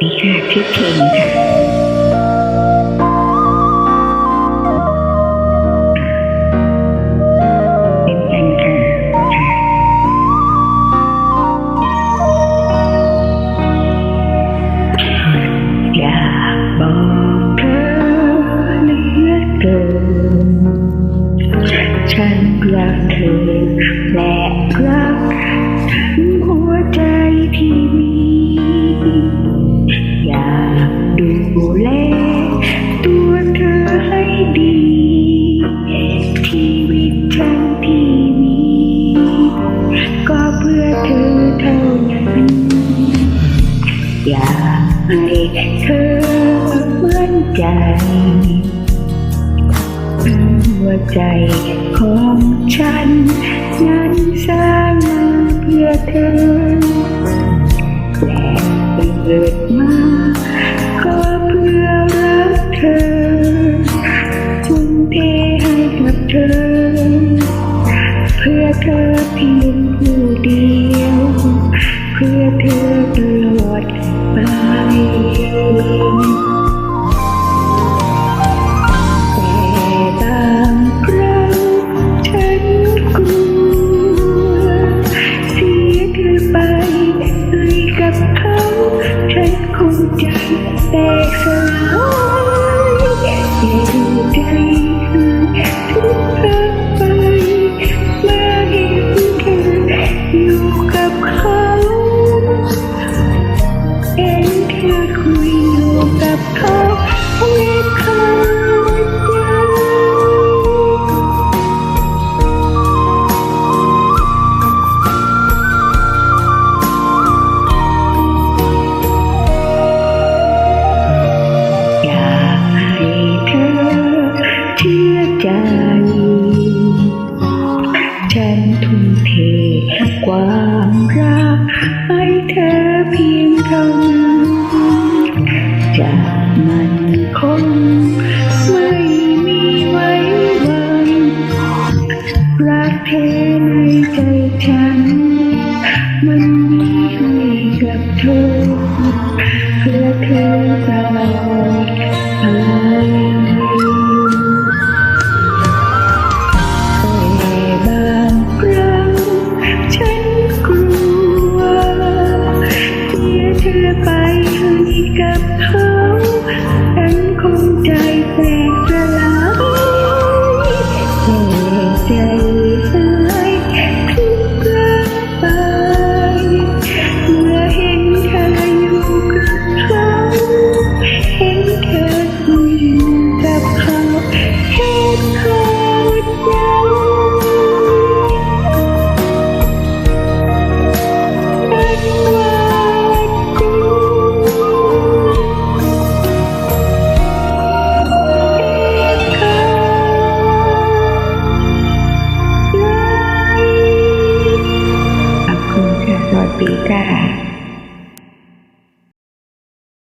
ดีค่ะชื่อเคนค่ะเป็นแฟนกันค่ะอยากบอกเธอเลือเกินฉันรักเธอ ตัวเธอให้ดี ชีวิตฉันที่มี ก็เพื่อเธอเท่านั้น อยากให้เธอเหมั่นใจหัวใจของฉัน นั้นสร้างมาเพื่อเธอ กั อใจฉันทุ่มเทความรักให้เธอเพียงเท่านั้นจะมันคงไม่มีไว้วันรักเธอในใจฉัน มันมีให้กับเธอเพื่อเธอตลอด Yeah.